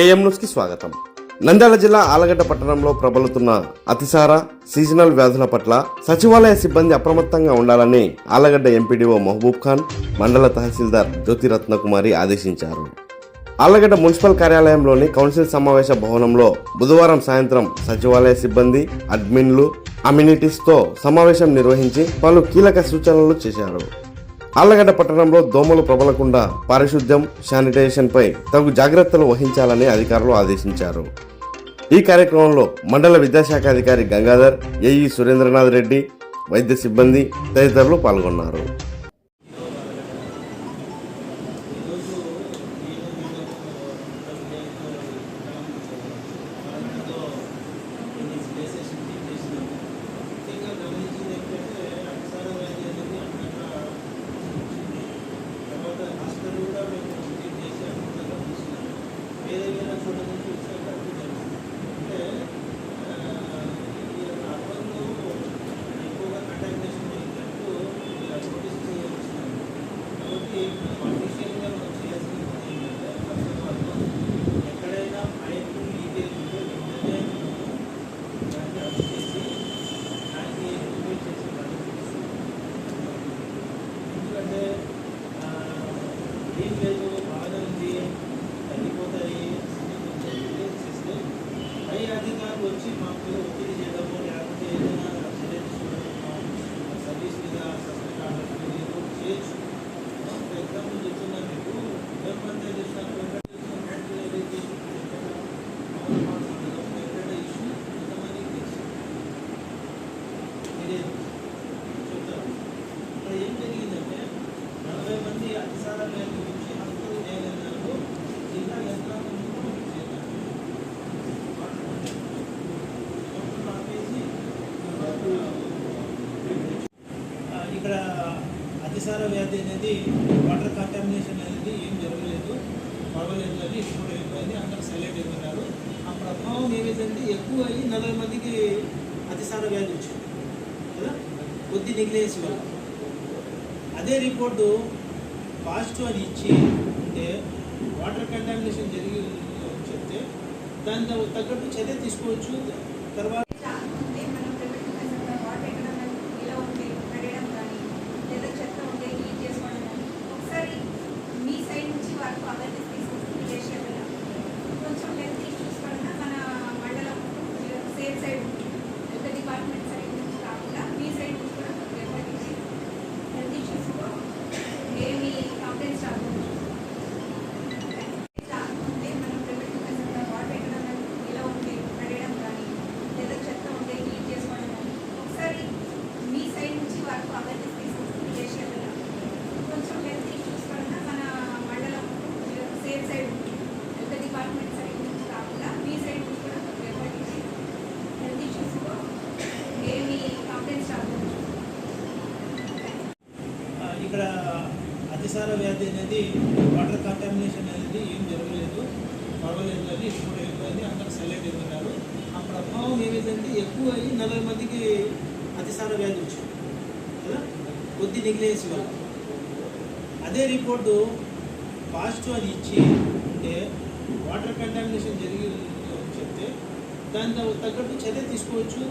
AM న్యూస్కి స్వాగతం. నంద్యాల జిల్లా ఆలగడ్డ పట్టణంలో ప్రబలుతున్న అతిసార సీజనల్ వ్యాధుల పట్ల సచివాలయ సిబ్బంది అప్రమత్తంగా ఉండాలని ఆలగడ్డ ఎంపీడీఓ మహబూబ్ ఖాన్ మండల తహసీల్దార్ జ్యోతిరత్నకుమారి ఆదేశించారు. ఆలగడ్డ మున్సిపల్ కార్యాలయంలోని కౌన్సిల్ సమావేశ భవనంలో బుధవారం సాయంత్రం సచివాలయ సిబ్బంది అడ్మిన్లు అమ్యూనిటీస్తో సమావేశం నిర్వహించి పలు కీలక సూచనలు చేశారు. ఆళ్ళగడ్డ పట్టణంలో దోమలు ప్రబలకుండా పారిశుద్ధ్యం శానిటైజేషన్ పై తగు జాగ్రత్తలు వహించాలని అధికారులు ఆదేశించారు. ఈ కార్యక్రమంలో మండల విద్యాశాఖ అధికారి గంగాధర్ ఏఈ సురేంద్రనాథ్ రెడ్డి వైద్య సిబ్బంది తదితరులు పాల్గొన్నారు. ఏం లేదు బాగా ఉంది తగ్గిపోతాయి అని కొంచెం రిలీజ్ చేస్తే పై అధికారులు వచ్చి మాకు ఒత్తిడి చేయడము లేకపోతే ఏదైనా చర్య తీసుకోవడము సర్వీస్ మీద సస్పెండ్ ఆర్డర్ ఏదో చేయొచ్చు ఫర్ ఎగ్జాంపుల్ చెప్తున్నా మీకు గవర్నమెంట్ చేసినారు అతిసార వ్యాధి అనేది వాటర్ కంటామినేషన్ అనేది ఏం జరగలేదు. పర్వాలేదు అని ఇప్పుడు అయిపోయింది. అందరూ సెలెక్ట్ అయిపోయినారు. ఆ ప్రభావం ఏమైందంటే ఎక్కువ అయ్యి నలభై మందికి అతిసార వ్యాధి వచ్చింది. కదా? కొద్ది నెగ్లేసి వల్ల. అదే రిపోర్టు పాజిటివ్ అని ఇచ్చి ఉంటే వాటర్ కంటామినేషన్ జరిగి చెప్తే దాని తగ్గట్టు చర్య తీసుకోవచ్చు. తర్వాత అతిసార వ్యాధి అనేది వాటర్ కంటామినేషన్ అనేది ఏం జరగలేదు. పర్వాలేదు అని ఇప్పుడు అయిపోయింది అందరూ సెలెక్ట్ అయిపోయినారు. ఆ ప్రభావం ఏమైందంటే ఎక్కువ అయ్యి నలభై మందికి అతిసార వ్యాధి వచ్చింది. కదా? కొద్ది నెగ్లేసి వల్ల. అదే రిపోర్టు పాజిటివ్ అని ఇచ్చి ఉంటే వాటర్ కంటామినేషన్ జరిగి చెప్తే దాని తగ్గట్టు చర్య తీసుకోవచ్చు.